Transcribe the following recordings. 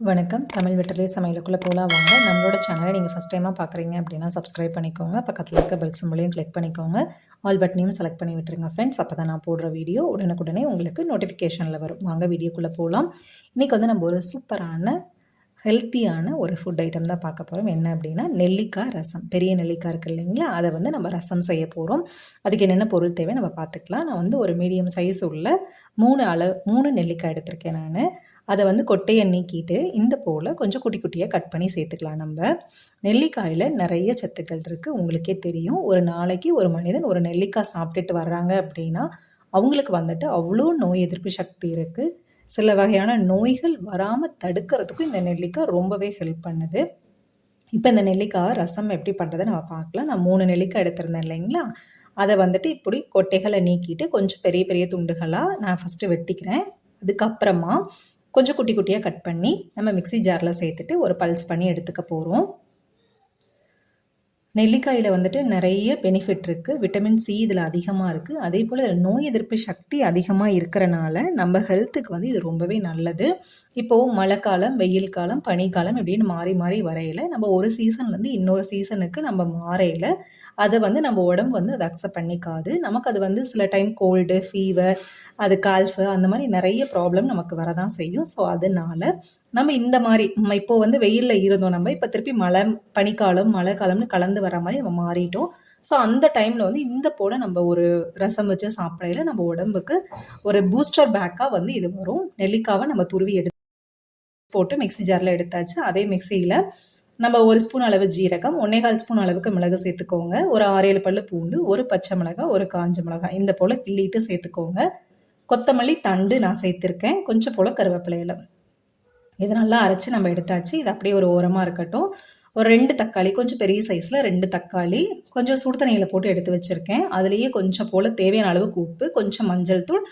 வணக்கம். தமிழ் வெட்டலே சமையலுக்குள்ளே போகலாம் வாங்க நம்மளோட சேனலை நீங்கள் ஃபஸ்ட் டைமாக பார்க்குறீங்க அப்படின்னா சப்ஸ்கிரைப் பண்ணிக்கோங்க. பக்கத்தில் இருக்க பெல் சிம்பிளையும் கிளிக் பண்ணிக்கோங்க. ஆல் பட்டனையும் செலக்ட் பண்ணி விட்டுருங்க ஃப்ரெண்ட்ஸ் அப்போ தான் நான் போடுற வீடியோ உடனுக்குடனே உங்களுக்கு நோட்டிஃபிகேஷனில் வரும். வாங்க வீடியோக்குள்ளே போகலாம் இன்றைக்கி வந்து நம்ம ஒரு சூப்பரான ஹெல்த்தியான ஒரு ஃபுட் ஐட்டம் தான் பார்க்க போகிறோம் என்ன அப்படின்னா நெல்லிக்காய் ரசம். பெரிய நெல்லிக்காய் இருக்குது இல்லைங்களா? அதை வந்து நம்ம ரசம் செய்ய போகிறோம் அதுக்கு என்னென்ன பொருள் தேவை நம்ம பார்த்துக்கலாம். நான் வந்து ஒரு மீடியம் சைஸ் உள்ள மூணு அளவு மூணு நெல்லிக்காய் எடுத்திருக்கேன் நான். அதை வந்து கொட்டையை நீக்கிட்டு இந்த போல் கொஞ்சம் குட்டி குட்டியாக கட் பண்ணி சேர்த்துக்கலாம் நம்ம. நெல்லிக்காயில் நிறைய சத்துக்கள் இருக்குது உங்களுக்கே தெரியும். ஒரு நாளைக்கு ஒரு மனிதன் ஒரு நெல்லிக்காய் சாப்பிட்டுட்டு வர்றாங்க அப்படின்னா அவங்களுக்கு வந்துட்டு அவ்வளோ நோய் எதிர்ப்பு சக்தி இருக்குது சில வகையான நோய்கள் வராமல் தடுக்கிறதுக்கும் இந்த நெல்லிக்காய் ரொம்பவே ஹெல்ப் பண்ணுது. இப்போ இந்த நெல்லிக்காய் ரசம் எப்படி பண்ணுறதை நம்ம பார்க்கலாம். நான் மூணு நெல்லிக்காய் எடுத்திருந்தேன் இல்லைங்களா? அதை வந்துட்டு இப்படி கொட்டைகளை நீக்கிட்டு கொஞ்சம் பெரிய பெரிய துண்டுகளாக நான் ஃபஸ்ட்டு வெட்டிக்கிறேன். அதுக்கப்புறமா கொஞ்சம் குட்டி குட்டியாக கட் பண்ணி நம்ம மிக்சி ஜாரில் சேர்த்துட்டு ஒரு பல்ஸ் பண்ணி எடுத்துக்க போகிறோம் நெல்லிக்காயில் வந்துட்டு நிறைய பெனிஃபிட் இருக்குது விட்டமின் சி இதில் அதிகமாக இருக்குது அதே போல் இதில் நோய் எதிர்ப்பு சக்தி அதிகமாக இருக்கிறனால நம்ம ஹெல்த்துக்கு வந்து இது ரொம்பவே நல்லது. இப்போது மழை காலம் வெயில் காலம் பனிக்காலம் இப்படின்னு மாறி மாறி வரையில் நம்ம ஒரு சீசன்லேருந்து இன்னொரு சீசனுக்கு நம்ம மாறையில் அதை வந்து நம்ம உடம்பு வந்து அதை அக்செப்ட் பண்ணிக்காது. நமக்கு அது வந்து சில டைம் கோல்டு ஃபீவர் அது கால்ஃபு அந்த மாதிரி நிறைய ப்ராப்ளம் நமக்கு வரதான் செய்யும். ஸோ அதனால நம்ம இந்த மாதிரி நம்ம இப்போ வந்து வெயிலில் இருந்தோம் நம்ம இப்போ திருப்பி மழை பனிக்காலம் மழை காலம்னு கலந்து வர மாதிரி நம்ம மாறிட்டோம். ஸோ அந்த டைமில் வந்து இந்த போல் நம்ம ஒரு ரசம் வச்சு சாப்பிடையில நம்ம உடம்புக்கு ஒரு பூஸ்டர் பேக்காக வந்து இது வரும். நெல்லிக்காவை நம்ம துருவி எடுத்து போட்டு மிக்சி ஜாரில் எடுத்தாச்சு. அதே மிக்சியில் நம்ம ஒரு ஸ்பூன் அளவு ஜீரகம் ஒன்னேகால் ஸ்பூன் அளவுக்கு மிளகு சேர்த்துக்கோங்க. ஒரு ஆறேழு பல்லு பூண்டு ஒரு பச்சை மிளகாய் ஒரு காஞ்ச மிளகாய். இந்த போல் கிள்ளிட்டு சேர்த்துக்கோங்க. கொத்தமல்லி தண்டு நான் சேர்த்துருக்கேன். கொஞ்சம் போல் கருவேப்பிலையில் இதை நல்லா அரைச்சி நம்ம எடுத்தாச்சு. இது அப்படியே ஒரு ஓரமாக இருக்கட்டும். ஒரு ரெண்டு தக்காளி கொஞ்சம் பெரிய சைஸில் ரெண்டு தக்காளி கொஞ்சம் சுடு தண்ணியில் போட்டு எடுத்து வச்சுருக்கேன். அதுலேயே கொஞ்சம் போல் தேவையான அளவுக்கு உப்பு கொஞ்சம் மஞ்சள் தூள்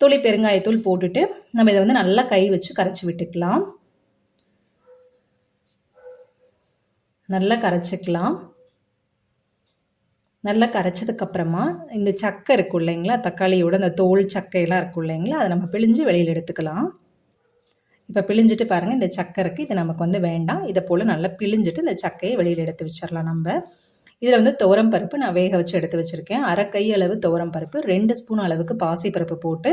துளி பெருங்காயத்தூள் போட்டுட்டு நம்ம இதை வந்து நல்லா கை வச்சு கரைச்சி விட்டுக்கலாம். நல்லா கரைச்சிக்கலாம். நல்லா கரைச்சதுக்கப்புறமா இந்த சக்கை இருக்கும் இல்லைங்களா? தக்காளியோட அந்த தோல் சக்கையெல்லாம் இருக்கும் இல்லைங்களா? அதை நம்ம பிழிஞ்சு வெளியில் எடுத்துக்கலாம். இப்போ பிழிஞ்சிட்டு பாருங்கள் இந்த சக்கரைக்கு இது நமக்கு வந்து வேண்டாம். இதை போல் நல்லா பிழிஞ்சிட்டு இந்த சக்கையை வெளியில் எடுத்து வச்சிடலாம் நம்ம. இதில் வந்து துவரம் பருப்பு நான் வேக வச்சு எடுத்து வச்சுருக்கேன். அரை கை அளவு துவரம் பருப்பு ரெண்டு ஸ்பூன் அளவுக்கு பாசி பருப்பு போட்டு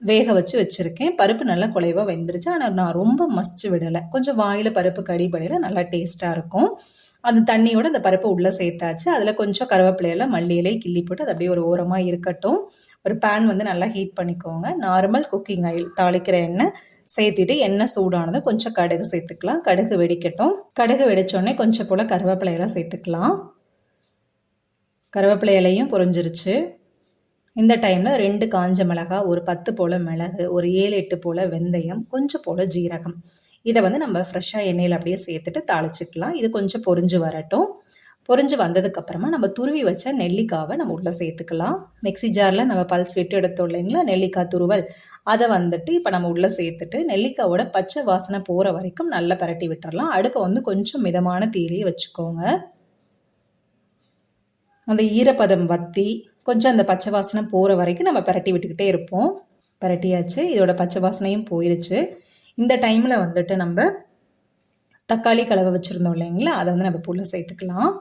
வேக வச்சு வச்சுருக்கேன். பருப்பு நல்லா குலைவாக வெந்துருச்சு. ஆனால் நான் ரொம்ப மசிச்சு விடலை. கொஞ்சம் வாயில் பருப்பு கடிபடையில் நல்லா டேஸ்ட்டாக இருக்கும். அந்த தண்ணியோட அந்த பருப்பை உள்ளே சேர்த்தாச்சு. அதில் கொஞ்சம் கருவேப்பிலையெல்லாம் மல்லி இலை கிள்ளி போட்டு அது அப்படியே ஒரு ஓரமாக இருக்கட்டும். ஒரு பேன் வந்து நல்லா ஹீட் பண்ணிக்கோங்க. நார்மல் குக்கிங் ஆயில் தாளிக்கிற எண்ணெய் சேர்த்துட்டு எண்ணெய் சூடானது கொஞ்சம் கடுகு சேர்த்துக்கலாம். கடுகு வெடிக்கட்டும். கடுகு வெடிச்சோடனே கொஞ்சம் போல் கருவேப்பிலையெல்லாம் சேர்த்துக்கலாம். கருவேப்பிலை இலையும் பொறிஞ்சிருச்சு இந்த டைமில் ரெண்டு காஞ்ச மிளகா ஒரு பத்து போல் மிளகு ஒரு ஏழு எட்டு போல் வெந்தயம் கொஞ்சம் போல் ஜீரகம். இதை வந்து நம்ம ஃப்ரெஷ்ஷாக எண்ணெயில் அப்படியே சேர்த்துட்டு தாளிச்சிக்கலாம். இது கொஞ்சம் பொறிஞ்சு வரட்டும். பொறிஞ்சு வந்ததுக்கப்புறமா நம்ம துருவி வச்ச நெல்லிக்காவை நம்ம உள்ளே சேர்த்துக்கலாம். மிக்சி ஜாரில் நம்ம பல்ஸ் விட்டு எடுத்தோம் இல்லைங்களா? நெல்லிக்காய் துருவல். அதை வந்துட்டு இப்போ நம்ம உள்ளே சேர்த்துட்டு நெல்லிக்காவோட பச்சை வாசனை போகிற வரைக்கும் நல்லா பரட்டி விட்டுறலாம். அடுப்பை வந்து கொஞ்சம் மிதமான தீலையே வச்சுக்கோங்க. அந்த ஈரப்பதம் வத்தி கொஞ்சம் அந்த பச்சை வாசனை போகிற வரைக்கும் நம்ம பரட்டி விட்டுக்கிட்டே இருப்போம். பரட்டியாச்சு இதோட பச்சை வாசனையும் போயிருச்சு. இந்த டைமில் வந்துட்டு நம்ம தக்காளி கலவை வச்சுருந்தோம் இல்லைங்களா? அதை வந்து நம்ம புள்ள சேர்த்துக்கலாம்.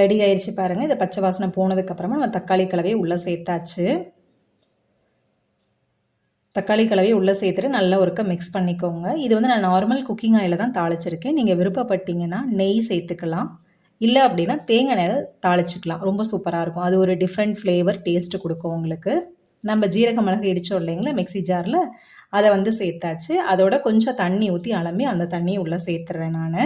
ரெடி ஆயிடுச்சு பாருங்கள் இதை பச்சை வாசனை போனதுக்கப்புறமா நம்ம தக்காளி கலவையை உள்ளே சேர்த்தாச்சு. தக்காளி கலவையை உள்ளே சேர்த்துட்டு நல்லா ஒருக்க மிக்ஸ் பண்ணிக்கோங்க. இது வந்து நான் நார்மல் குக்கிங் ஆயில் தான் தாளிச்சிருக்கேன். நீங்கள் விருப்பப்பட்டீங்கன்னா நெய் சேர்த்துக்கலாம். இல்லை அப்படின்னா தேங்காய் நேரம் தாளிச்சிக்கலாம். ரொம்ப சூப்பராக இருக்கும். அது ஒரு டிஃப்ரெண்ட் ஃப்ளேவர் டேஸ்ட்டு கொடுக்கும் உங்களுக்கு. நம்ம ஜீரக மிளகு இடித்தோம் இல்லைங்களா மிக்சி ஜாரில் அதை வந்து சேர்த்தாச்சு. அதோட கொஞ்சம் தண்ணி ஊற்றி அலம்பி அந்த தண்ணியை உள்ளே சேர்த்துறேன் நான்.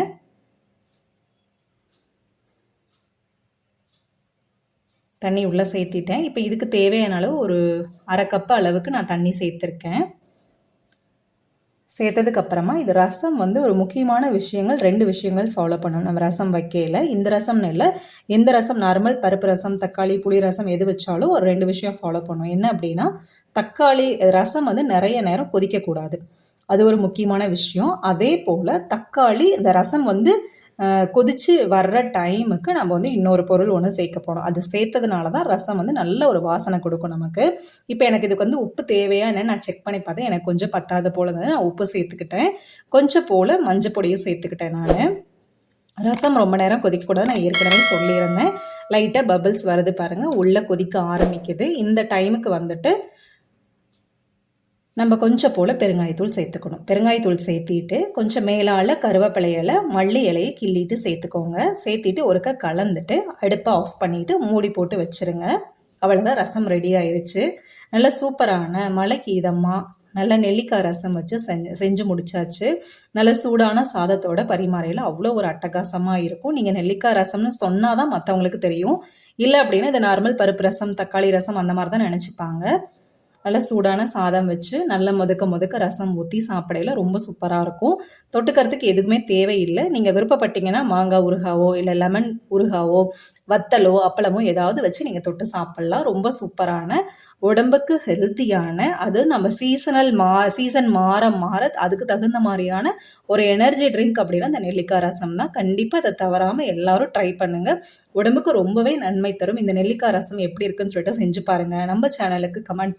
தண்ணி உள்ளே சேர்த்திட்டேன். இப்போ இதுக்கு தேவையான அளவு ஒரு அரை கப்பு அளவுக்கு நான் தண்ணி சேர்த்துருக்கேன். சேர்த்ததுக்கு அப்புறமா இது ரசம் வந்து ஒரு முக்கியமான விஷயங்கள் ரெண்டு விஷயங்கள் ஃபாலோ பண்ணணும். நம்ம ரசம் வைக்கையில் இந்த ரசம்னு இல்லை எந்த ரசம் நார்மல் பருப்பு ரசம் தக்காளி புளி ரசம் எது வச்சாலும் ஒரு ரெண்டு விஷயம் ஃபாலோ பண்ணணும் என்ன அப்படின்னா தக்காளி ரசம் வந்து நிறைய நேரம் கொதிக்கக்கூடாது. அது ஒரு முக்கியமான விஷயம். அதே போல் தக்காளி இந்த ரசம் வந்து கொதித்து வர்ற டைமுக்கு நம்ம வந்து இன்னொரு பொருள் ஒன்று சேர்க்க போகணும் அது சேர்த்ததுனால தான் ரசம் வந்து நல்ல ஒரு வாசனை கொடுக்கும் நமக்கு. இப்போ எனக்கு இதுக்கு வந்து உப்பு தேவையா என்னன்னு நான் செக் பண்ணி பார்த்தேன். எனக்கு கொஞ்சம் பத்தாத போல் இருந்தது. நான் உப்பு சேர்த்துக்கிட்டேன். கொஞ்சம் போல் மஞ்சள் பொடியும் சேர்த்துக்கிட்டேன் நான். ரசம் ரொம்ப நேரம் கொதிக்கக்கூடாது நான் ஏற்கனவே சொல்லியிருந்தேன். லைட்டாக பபிள்ஸ் வருது பாருங்கள் உள்ளே கொதிக்க ஆரம்பிக்குது. இந்த டைமுக்கு வந்துட்டு நம்ம கொஞ்சம் போல் பெருங்காயத்தூள் சேர்த்துக்கணும். பெருங்காயத்தூள் சேர்த்திட்டு கொஞ்சம் மேலால் கருவேப்பிலை இலை மல்லி இலையை கிள்ளிட்டு சேர்த்துக்கோங்க. சேர்த்திட்டு ஒருக்க கலந்துட்டு அடுப்பை ஆஃப் பண்ணிவிட்டு மூடி போட்டு வச்சுருங்க. அவ்வளோதான் ரசம் ரெடி ஆயிடுச்சு நல்ல சூப்பரான மலைக்கு இதமாக நல்ல நெல்லிக்காய் ரசம் வச்சு செஞ்சு செஞ்சு முடிச்சாச்சு. நல்ல சூடான சாதத்தோட பரிமாறையில் அவ்வளோ ஒரு அட்டகாசமாக இருக்கும். நீங்கள் நெல்லிக்காய் ரசம்னு சொன்னால் தான் மற்றவங்களுக்கு தெரியும். இல்லை அப்படின்னா இது நார்மல் பருப்பு ரசம் தக்காளி ரசம் அந்த மாதிரி தான் நினச்சிப்பாங்க. நல்லா சூடான சாதம் வச்சு நல்ல முதுக்க முதுக்க ரசம் ஊற்றி சாப்பிடையில ரொம்ப சூப்பராக இருக்கும். தொட்டுக்கிறதுக்கு எதுவுமே தேவையில்லை. நீங்கள் விருப்பப்பட்டீங்கன்னா மாங்காய் உருகாவோ இல்லை லெமன் உருகாவோ வத்தலோ அப்பளமோ ஏதாவது வச்சு நீங்கள் தொட்டு சாப்பிட்லாம். ரொம்ப சூப்பரான உடம்புக்கு ஹெல்த்தியான அது நம்ம சீசனல் மா சீசன் மாற மாற அதுக்கு தகுந்த மாதிரியான ஒரு எனர்ஜி ட்ரிங்க் அப்படின்னா அந்த நெல்லிக்காய் ரசம் தான். கண்டிப்பாக அதை தவறாமல் எல்லாரும் ட்ரை பண்ணுங்கள் உடம்புக்கு ரொம்பவே நன்மை தரும். இந்த நெல்லிக்காய் ரசம் எப்படி இருக்குன்னு சொல்லிட்டு செஞ்சு பாருங்கள் நம்ம சேனலுக்கு கமெண்ட்